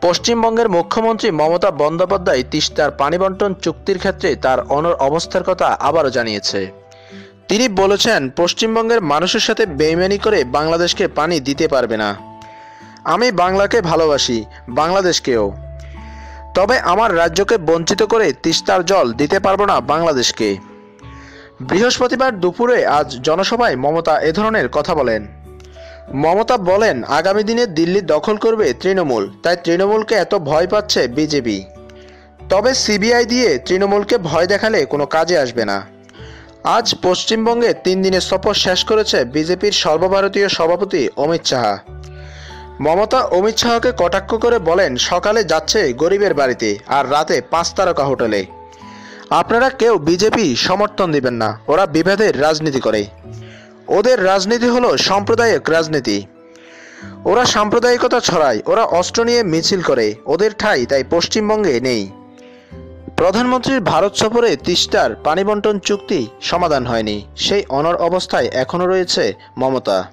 পশ্চিমবঙ্গের মুখ্যমন্ত্রী মমতা বন্দ্যোপাধ্যায় তিস্তার পানি বন্টন চুক্তির ক্ষেত্রে তার অনর অবস্থার কথা আবারও জানিয়েছে। তিনি বলেছেন, পশ্চিমবঙ্গের মানুষের সাথে বেইমানি করে বাংলাদেশকে পানি দিতে পারবে না। আমি বাংলাকে ভালোবাসি, বাংলাদেশকেও। তবে আমার রাজ্যকে বঞ্চিত করে তিস্তার জল দিতে পারব না বাংলাদেশকে। বৃহস্পতিবার দুপুরে আজ জনসভায় মমতা এ ধরনের কথা বলেন। মমতা বলেন, আগামী দিনে দিল্লি দখল করবে তৃণমূল, তাই তৃণমূলকে এত ভয় পাচ্ছে বিজেপি। তবে সিবিআই দিয়ে তৃণমূলকে ভয় দেখালে কোনো কাজে আসবে না। আজ পশ্চিমবঙ্গে তিন দিনের সফর শেষ করেছে বিজেপির সর্বভারতীয় সভাপতি অমিত শাহ। মমতা অমিত শাহকে কটাক্ষ করে বলেন, সকালে যাচ্ছে গরিবের বাড়িতে আর রাতে পাঁচ তারকা হোটেলে। আপনারা কেউ বিজেপি সমর্থন দিবেন না, ওরা বিভেদের রাজনীতি করে। ওদের রাজনীতি হলো সাম্প্রদায়িক রাজনীতি। ওরা সাম্প্রদায়িকতা ছড়ায়, ওরা অস্ত্র নিয়ে মিছিল করে, ওদের ঠাই, তাই পশ্চিমবঙ্গে নেই। প্রধানমন্ত্রীর ভারত সফরে তিস্তার পানি বন্টন চুক্তি সমাধান হয়নি, সেই অনর অবস্থায় এখনও রয়েছে মমতা।